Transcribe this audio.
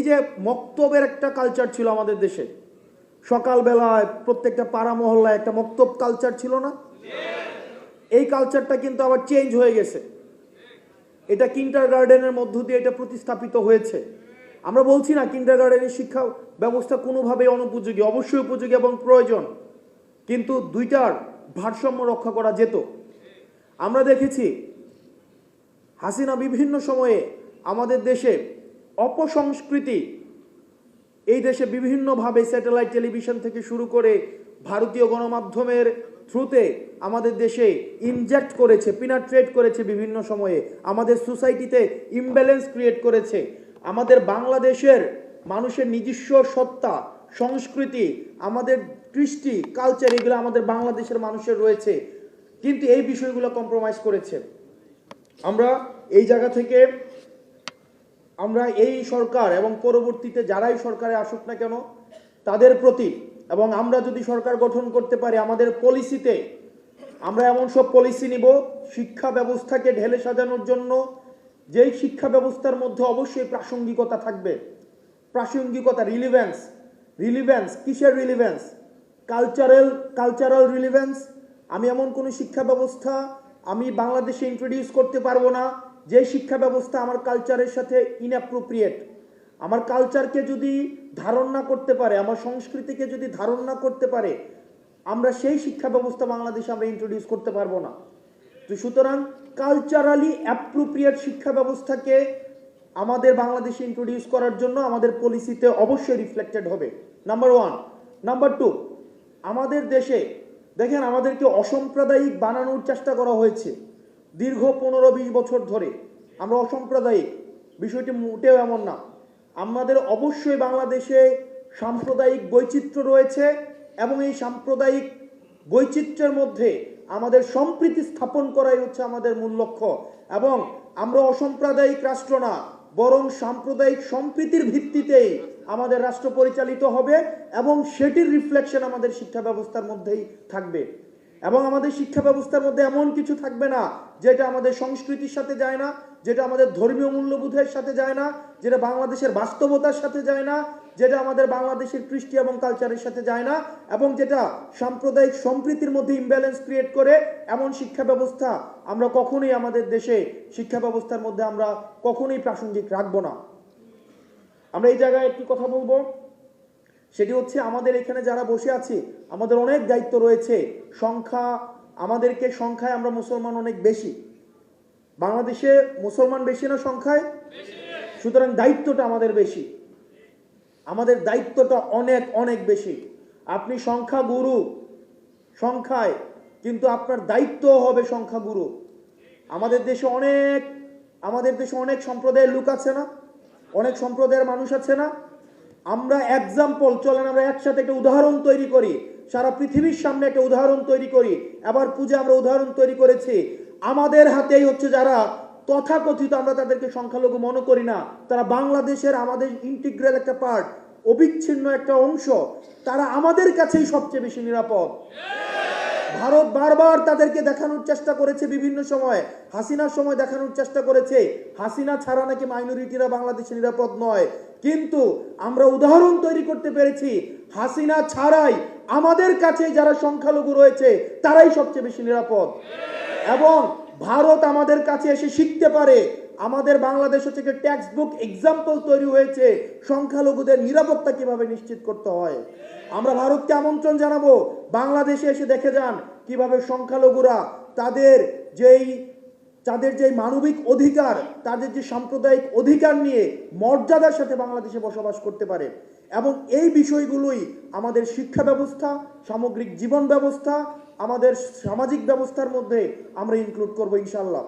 এই যে মক্তবের একটা কালচার ছিল আমাদের দেশে। সকালবেলায় প্রত্যেকটা পাড়া মহল্লায় একটা মক্তব কালচার ছিল না? এই কালচারটা কিন্তু আবার চেঞ্জ হয়ে গেছে। এটা কিন্টার গার্ডেনের মধ্য দিয়ে এটা প্রতিস্থাপিত হয়েছে। আমরা বলছি না কিন্টার গার্ডেনের শিক্ষা ব্যবস্থা কোনোভাবেই অনুপযোগী, অবশ্যই উপযোগী এবং প্রয়োজন। কিন্তু দুইটার ভারসাম্য রক্ষা করা যেত। আমরা দেখেছি হাসিনা বিভিন্ন সময়ে আমাদের দেশে অপসংস্কৃতি এই দেশে বিভিন্নভাবে স্যাটেলাইট টেলিভিশন থেকে শুরু করে ভারতীয় গণমাধ্যমের থ্রুতে আমাদের দেশে ইনজেক্ট করেছে পিনাট্রেট করেছে বিভিন্ন সময়ে। আমাদের সোসাইটিতে ইমব্যালেন্স ক্রিয়েট করেছে। আমাদের বাংলাদেশের মানুষের নিজস্ব সত্তা, সংস্কৃতি, আমাদের কৃষ্টি কালচার এগুলো আমাদের বাংলাদেশের মানুষের রয়েছে। কিন্তু এই বিষয়গুলো কম্প্রোমাইজ করেছে। আমরা এই জায়গা থেকে আমরা এই সরকার এবং পরবর্তীতে যারাই সরকারে আসুক না কেন, তাদের প্রতি এবং আমরা যদি সরকার গঠন করতে পারি আমাদের পলিসিতে, আমরা এমন সব পলিসি নিব, শিক্ষা ব্যবস্থাকে ঢেলে সাজানোর জন্য, যেই শিক্ষা ব্যবস্থার মধ্যে অবশ্যই প্রাসঙ্গিকতা থাকবে। প্রাসঙ্গিকতা রিলিভেন্স রিলিভেন্স কিসের রিলিভেন্স কালচারাল কালচারাল রিলিভেন্স আমি এমন কোনো শিক্ষা ব্যবস্থা আমি বাংলাদেশে ইন্ট্রোডিউস করতে পারব না যে শিক্ষা ব্যবস্থা আমার কালচারের সাথে ইনঅ্যাপ্রোপ্রিয়েট আমার কালচারকে যদি ধারণ না করতে পারে, আমার সংস্কৃতিকে যদি ধারণ না করতে পারে, আমরা সেই শিক্ষা ব্যবস্থা বাংলাদেশে আমরা ইন্ট্রোডিউস করতে পারব না। তো সুতরাং কালচারালি অ্যাপ্রোপ্রিয়েট শিক্ষা ব্যবস্থাকে আমাদের বাংলাদেশে ইন্ট্রোডিউস করার জন্য আমাদের পলিসিতে অবশ্যই রিফ্লেক্টেড হবে। নাম্বার ওয়ান নাম্বার টু আমাদের দেশে, দেখেন আমাদেরকে অসাম্প্রদায়িক বানানোর চেষ্টা করা হয়েছে। দীর্ঘ পনেরো বিশ বছর ধরে আমরা অসাম্প্রদায়িক, বিষয়টি মোটেও এমন না। আমাদের অবশ্যই বাংলাদেশে সাম্প্রদায়িক বৈচিত্র্য রয়েছে এবং এই সাম্প্রদায়িক বৈচিত্র্যের মধ্যে আমাদের সম্প্রীতি স্থাপন করাই হচ্ছে আমাদের মূল লক্ষ্য এবং আমরা অসাম্প্রদায়িক রাষ্ট্র না, বরং সাম্প্রদায়িক সম্প্রীতির ভিত্তিতেই আমাদের রাষ্ট্র পরিচালিত হবে এবং সেটির রিফ্লেকশন আমাদের শিক্ষা ব্যবস্থার মধ্যেই থাকবে। এবং আমাদের শিক্ষা ব্যবস্থার মধ্যে এমন কিছু থাকবে না, যেটা আমাদের সংস্কৃতির সাথে যায় না, যেটা আমাদের ধর্মীয় মূল্যবোধের সাথে যায় না, যেটা বাংলাদেশের বাস্তবতার সাথে যায় না, যেটা আমাদের বাংলাদেশের কৃষ্টি এবং কালচারের সাথে যায় না, এবং যেটা সাম্প্রদায়িক সম্প্রীতির মধ্যে ইমব্যালেন্স ক্রিয়েট করে, এমন শিক্ষা ব্যবস্থা আমরা কখনোই আমাদের দেশে শিক্ষা ব্যবস্থার মধ্যে আমরা কখনোই প্রাসঙ্গিক রাখব না। আমরা এই জায়গায় একটি কথা বলব। সেটি হচ্ছে আমাদের এখানে যারা বসে আছি, আমাদের অনেক দায়িত্ব রয়েছে। সংখ্যা, আমাদেরকে সংখ্যায় আমরা মুসলমান অনেক বেশি। বাংলাদেশে মুসলমান বেশি না সংখ্যায়? সুতরাং দায়িত্বটা আমাদের বেশি। আমাদের দায়িত্বটা অনেক অনেক বেশি। আপনি সংখ্যা গুরু, সংখ্যায়, কিন্তু আপনার দায়িত্ব হবে সংখ্যা গুরু। আমাদের দেশে অনেক, আমাদের দেশে অনেক সম্প্রদায়ের লোক আছে না? অনেক সম্প্রদায়ের মানুষ আছে না? আমরা এক্সাম্পল চলেন আমরা একসাথে একটা উদাহরণ তৈরি করি। সারা পৃথিবীর সামনে একটা উদাহরণ তৈরি করি। এবার পূজা, আমরা উদাহরণ তৈরি করেছি। আমাদের হাতেই হচ্ছে যারা তথাকথিত, আমরা তাদেরকে সংখ্যালঘু মনে করি না, তারা বাংলাদেশের আমাদের ইন্টিগ্রাল একটা পার্ট অবিচ্ছিন্ন একটা অংশ, তারা আমাদের কাছেই সবচেয়ে বেশি নিরাপদ। ভারত বারবার তাদেরকে দেখানোর চেষ্টা করেছে বিভিন্ন সময়। হাসিনার সময় দেখানোর চেষ্টা করেছে। হাসিনা ছাড়া নাকি মাইনরিটিরা বাংলাদেশে নিরাপদ নয়। কিন্তু আমরা উদাহরণ তৈরি করতে পেরেছি, হাসিনা ছাড়াই আমাদের কাছে যারা সংখ্যালঘু রয়েছে, তারাই সবচেয়ে বেশি নিরাপদ। এবং ভারত আমাদের কাছে এসে শিখতে পারে, আমাদের বাংলাদেশ থেকে টেক্সট বুক এক্সাম্পল তৈরি হয়েছে, সংখ্যালঘুদের নিরাপত্তা কীভাবে নিশ্চিত করতে হয়। আমরা ভারতকে আমন্ত্রণ জানাব বাংলাদেশে এসে দেখে যান কীভাবে সংখ্যালঘুরা তাদের যেই, তাদের যে মানবিক অধিকার, তাদের যে সাম্প্রদায়িক অধিকার নিয়ে মর্যাদার সাথে বাংলাদেশে বসবাস করতে পারে। এবং এই বিষয়গুলোই আমাদের শিক্ষা ব্যবস্থা, সামগ্রিক জীবন ব্যবস্থা, আমাদের সামাজিক ব্যবস্থার মধ্যে আমরা ইনক্লুড করব ইনশাল্লাহ